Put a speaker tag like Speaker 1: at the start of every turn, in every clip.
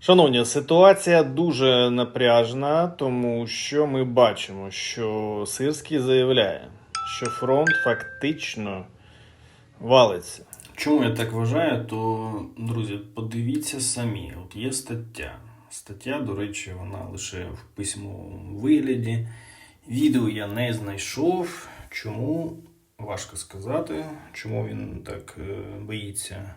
Speaker 1: Шановні, ситуація дуже напряжна, тому що ми бачимо, що Сирський заявляє, що фронт фактично валиться.
Speaker 2: Чому я так вважаю, то, друзі, подивіться самі. От є стаття. Стаття, до речі, вона лише в письмовому вигляді. Відео я не знайшов. Чому? Важко сказати, чому він так е, боїться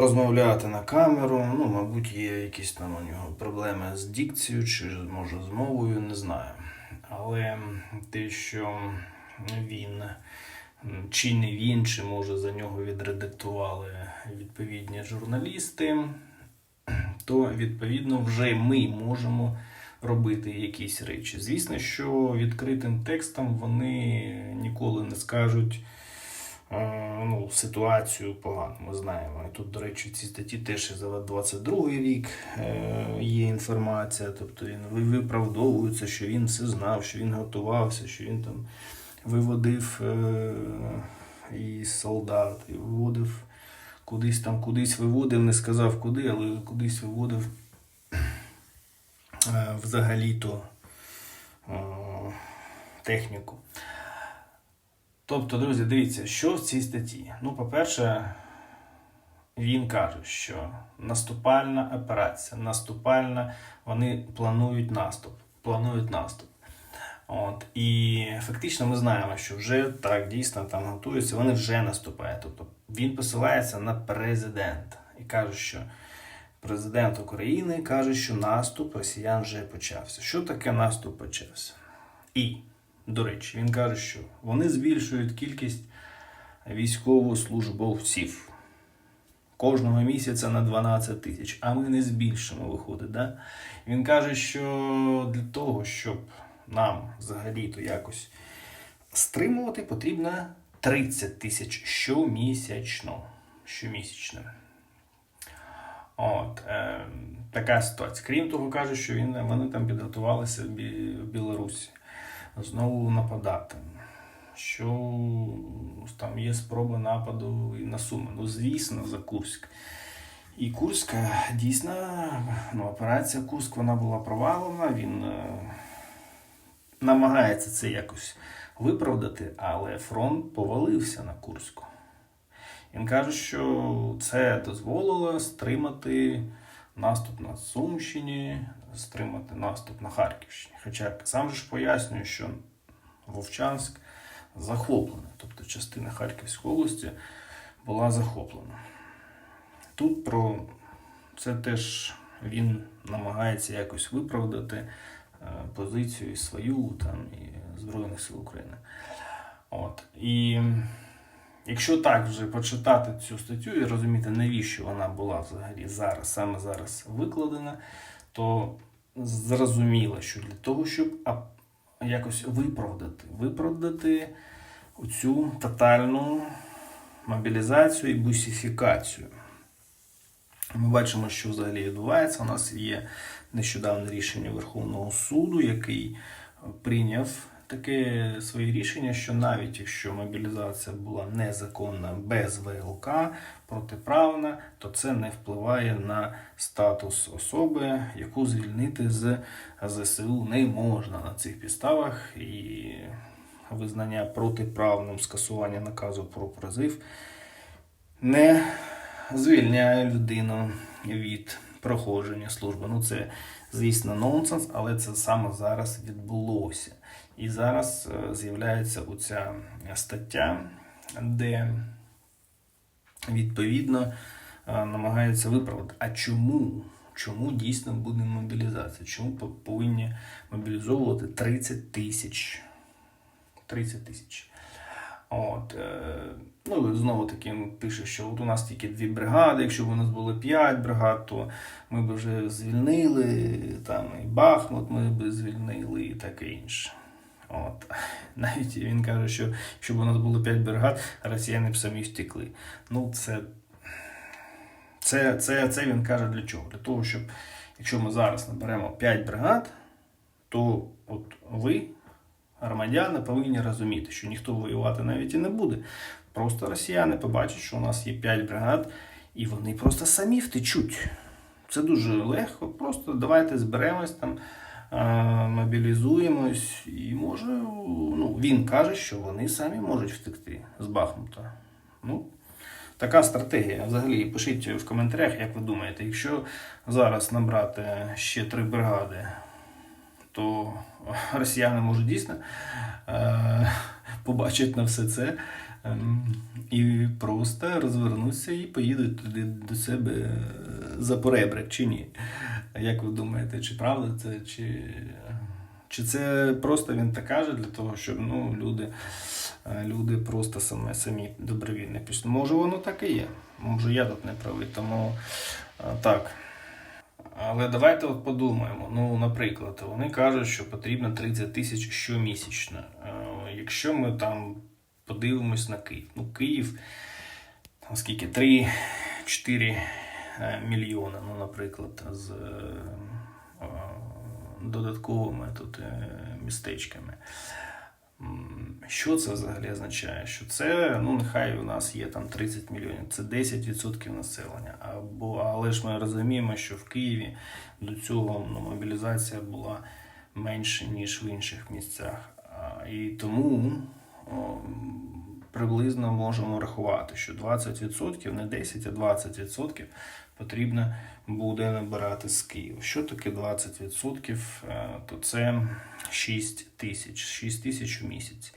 Speaker 2: розмовляти на камеру. Ну, мабуть, є якісь там у нього проблеми з дикцією, чи може з мовою, не знаю. Але те, що він чи не він, чи може за нього відредактували відповідні журналісти, то відповідно вже ми можемо робити якісь речі. Звісно, що відкритим текстом вони ніколи не скажуть. Е, Ну, ситуацію погано, ми знаємо. І тут, до речі, в цій статті теж за 22 рік е, є інформація, тобто він виправдовується, що він все знав, що він готувався, що він там виводив е, і солдат, і виводив кудись там, кудись виводив, не сказав куди, але кудись виводив взагалі-то техніку. Тобто, друзі, дивіться, що в цій статті. Ну, по-перше, він каже, що наступальна операція, наступальна, вони планують наступ. Планують наступ. От, і фактично ми знаємо, що вже так дійсно там готуються, вони вже наступають. Тобто він посилається на президента і каже, що президент України каже, що наступ росіян вже почався. Що таке наступ почався? І, до речі, він каже, що вони збільшують кількість військовослужбовців кожного місяця на 12 тисяч, а ми не збільшимо, виходить. Да? Він каже, що для того, щоб нам взагалі-то якось стримувати, потрібно 30 тисяч щомісячно. Щомісячно. От, е, така ситуація. Крім того, каже, що він, вони там підготувалися в Білорусі знову нападати. Що там є спроби нападу і на Суми. Ну, звісно, за Курськ. І Курськ е, дійсно, ну, операція Курськ вона була провалена. Він е, намагається це якось виправдати, але фронт повалився на Курську. Він каже, що це дозволило стримати наступ на Сумщині, стримати наступ на Харківщині. Хоча сам же ж пояснює, що Вовчанськ захоплений, тобто частина Харківської області була захоплена. Тут про це теж він намагається якось виправдати е, позицію свою там, і Збройних сил України. От. І якщо так вже почитати цю статтю і розуміти, навіщо вона була взагалі зараз, саме зараз викладена, то зрозуміло, що для того, щоб якось виправдати, виправдати цю тотальну мобілізацію і бусифікацію. Ми бачимо, що взагалі відбувається. У нас є нещодавне рішення Верховного суду, який прийняв таке своє рішення, що навіть якщо мобілізація була незаконна без ВЛК, протиправна, то це не впливає на статус особи, яку звільнити з ЗСУ не можна на цих підставах. І визнання протиправним скасування наказу про призив не звільняє людину від проходження служби. Ну, це, звісно, нонсенс, але це саме зараз відбулося. І зараз е, з'являється оця стаття, де відповідно е, намагаються виправити. А чому? Чому дійсно буде мобілізація? Чому повинні мобілізовувати 30 тисяч? 30 тисяч. От, е, ну, знову таки пише, що от у нас тільки дві бригади, якщо б у нас було 5 бригад, то ми б вже звільнили, там і Бахмут ми б звільнили і таке інше. От. Навіть він каже, що якщо б у нас було 5 бригад, росіяни б самі втекли. Ну, це, це, це, це він каже для чого? Для того, щоб якщо ми зараз наберемо 5 бригад, то от ви, громадяни, повинні розуміти, що ніхто воювати навіть і не буде. Просто росіяни побачать, що у нас є 5 бригад, і вони просто самі втечуть. Це дуже легко. Просто давайте зберемось там, е, мобілізуємось, і може, ну, він каже, що вони самі можуть втекти з Бахмута. Ну, така стратегія. Взагалі, пишіть в коментарях, як ви думаєте, якщо зараз набрати ще три бригади, то росіяни можуть дійсно е, побачать на все це ем, і просто розвернуться і поїдуть туди до себе е, за поребрик, чи ні? Як ви думаєте, чи правда це, чи, чи це просто він так каже для того, щоб ну, люди, е, люди просто самі, самі добровільно пішли? Може, воно так і є. Може, я тут не правий, тому е, так. Але давайте от подумаємо. Ну, наприклад, вони кажуть, що потрібно 30 тисяч щомісячно. Е, Якщо ми там подивимось на Київ. Ну, Київ, там скільки? 3-4 е, мільйони, ну, наприклад, з е, додатковими тут містечками. Що це взагалі означає? Що це, ну нехай у нас є там 30 мільйонів, це 10% населення. Або, але ж ми розуміємо, що в Києві до цього ну, мобілізація була менше, ніж в інших місцях. І тому о, приблизно можемо рахувати, що 20%, не 10, а 20% потрібно буде набирати з Києва. Що таке 20%? Е, То це 6 тисяч, 6 тисяч у місяць.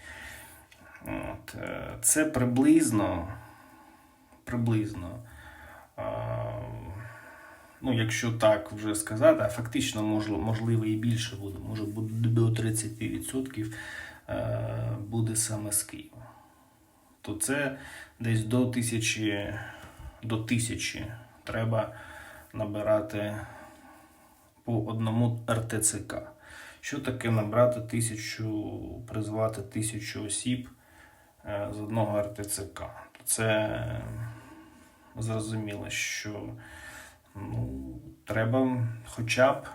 Speaker 2: От, е, це приблизно, приблизно, е, ну, якщо так вже сказати, а фактично можливо, і більше буде, може буде до 30% е, буде саме з Києва. То це десь до тисячі, до тисячі треба набирати по одному РТЦК. Що таке набрати тисячу, призвати тисячу осіб е, з одного РТЦК? Це е, зрозуміло, що ну, треба хоча б,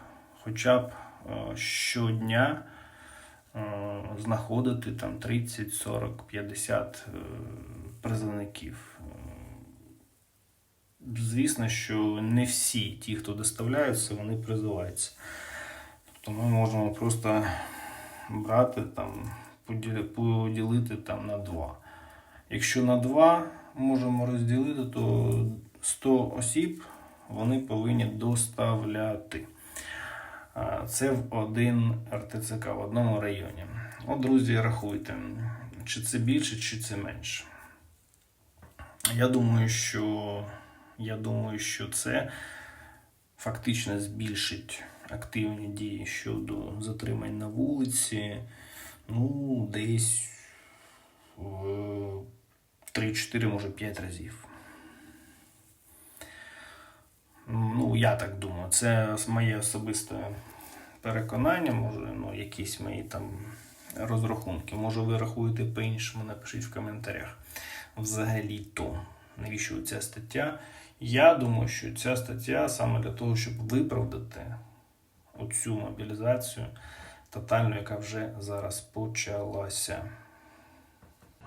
Speaker 2: хоча б е, щодня знаходити там 30, 40, 50 е, призовників. Е, Звісно, що не всі ті, хто доставляються, вони призиваються. Тобто ми можемо просто брати там, поділити там на 2. Якщо на 2 можемо розділити, то 100 осіб вони повинні доставляти. Це в один РТЦК в одному районі. От, друзі, рахуйте, чи це більше, чи це менше. Я думаю, що, я думаю, що це фактично збільшить активні дії щодо затримань на вулиці. Ну, десь в 3-4, може 5 разів. Ну, я так думаю, це моє особисте переконання, може, ну, якісь мої там розрахунки. Може, ви рахуєте по-іншому, напишіть в коментарях. Взагалі то, навіщо ця стаття? Я думаю, що ця стаття саме для того, щоб виправдати оцю мобілізацію тотальну, яка вже зараз почалася.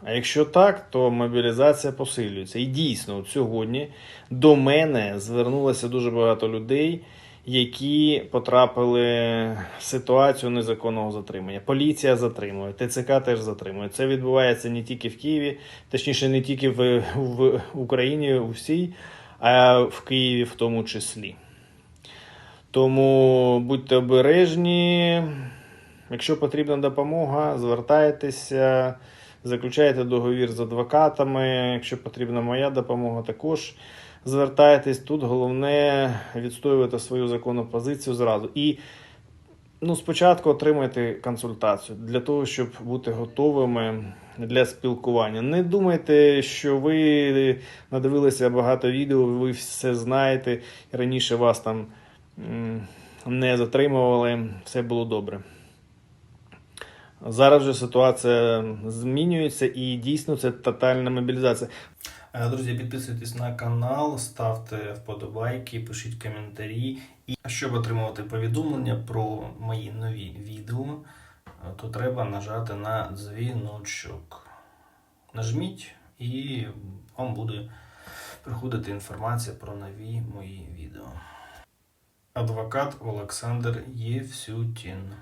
Speaker 1: А якщо так, то мобілізація посилюється. І дійсно, от сьогодні до мене звернулося дуже багато людей, які потрапили в ситуацію незаконного затримання. Поліція затримує, ТЦК теж затримує. Це відбувається не тільки в Києві, точніше, не тільки в, в Україні у всій, а в Києві в тому числі. Тому будьте обережні. Якщо потрібна допомога, звертайтеся, заключайте договір з адвокатами. Якщо потрібна моя допомога, також звертайтесь. Тут головне відстоювати свою законну позицію зразу. І ну, спочатку отримайте консультацію для того, щоб бути готовими для спілкування. Не думайте, що ви надивилися багато відео, ви все знаєте, раніше вас там не затримували, все було добре. Зараз вже ситуація змінюється і дійсно це тотальна мобілізація.
Speaker 2: Е, Друзі, підписуйтесь на канал, ставте вподобайки, пишіть коментарі. І щоб отримувати повідомлення про мої нові відео, е, то треба нажати на дзвіночок. Нажміть, і вам буде приходити інформація про нові мої відео. Адвокат Олександр Євсютін.